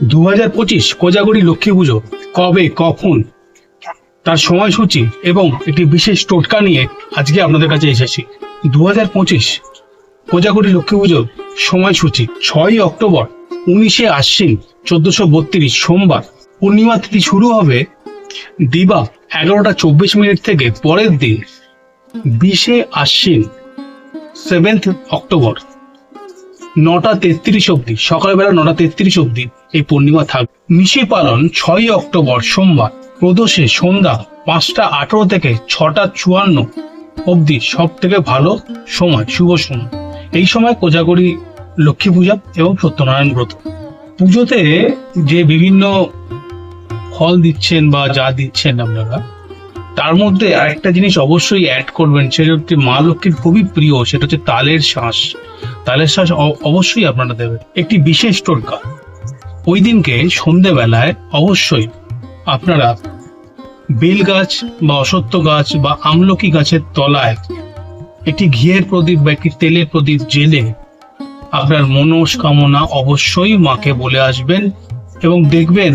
দু হাজার পঁচিশ কোজাগরি লক্ষ্মী পুজো কবে, কখন? তার সময়সূচি এবং একটি বিশেষ টোটকা নিয়ে আজকে আপনাদের কাছে এসেছি। দু হাজার পঁচিশ কোজাগরি লক্ষ্মী পুজোর সময়সূচি ছয়ই অক্টোবর উনিশে আশ্বিন চোদ্দশো বত্রিশ সোমবার। পূর্ণিমা তিথি শুরু হবে দিবা এগারোটা চব্বিশ মিনিট থেকে পরের দিন, বিশে আশ্বিন সেভেন্থ অক্টোবর। নটা তেত্রিশ অব্দি সকালবেলা নটা তেত্রিশ অব্দি এই পূর্ণিমা থাকবে নিশি পালন ছয়ই অক্টোবর সোমবার। প্রদোষে সন্ধ্যা পাঁচটা আঠারো থেকে ছটা চুয়ান্ন অবধি সব থেকে ভালো সময়, শুভ সময়। এই সময় কোজাগরি, লক্ষ্মী পূজা এবং সত্যনারায়ণ ব্রত। পুজোতে যে বিভিন্ন ফল দিচ্ছেন বা যা দিচ্ছেন আপনারা, তার মধ্যে আরেকটা জিনিস অবশ্যই অ্যাড করবেন, সেটা হচ্ছে মা লক্ষ্মীর খুবই প্রিয়, সেটা হচ্ছে তালের শ্বাস তালের শ্বাস অবশ্যই আপনারা দেবেন। একটি বিশেষ টোটকা। ওই দিনকে সন্ধেবেলায় অবশ্যই আপনারা বেল গাছ বা অসত্য গাছ বা আমলকি গাছের তলায় একটি ঘিয়ের প্রদীপ বা একটি তেলের প্রদীপ জেলে আপনার মনস্কামনা অবশ্যই মাকে বলে আসবেন এবং দেখবেন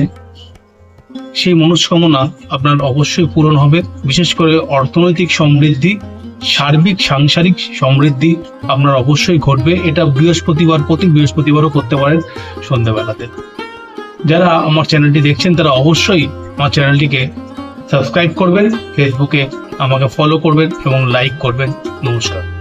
সেই মনস্কামনা আপনার অবশ্যই পূরণ হবে। বিশেষ করে অর্থনৈতিক সমৃদ্ধি, সার্বিক, সাংসারিক সমৃদ্ধি আপনার অবশ্যই ঘটবে। এটা বৃহস্পতিবার, প্রতি বৃহস্পতিবারও করতে পারেন সন্ধ্যাবেলাতে যারা আমার চ্যানেলটি দেখছেন, তারা অবশ্যই আমার চ্যানেলটিকে সাবস্ক্রাইব করবেন ফেসবুকে আমাকে ফলো করবেন এবং লাইক করবেন। নমস্কার।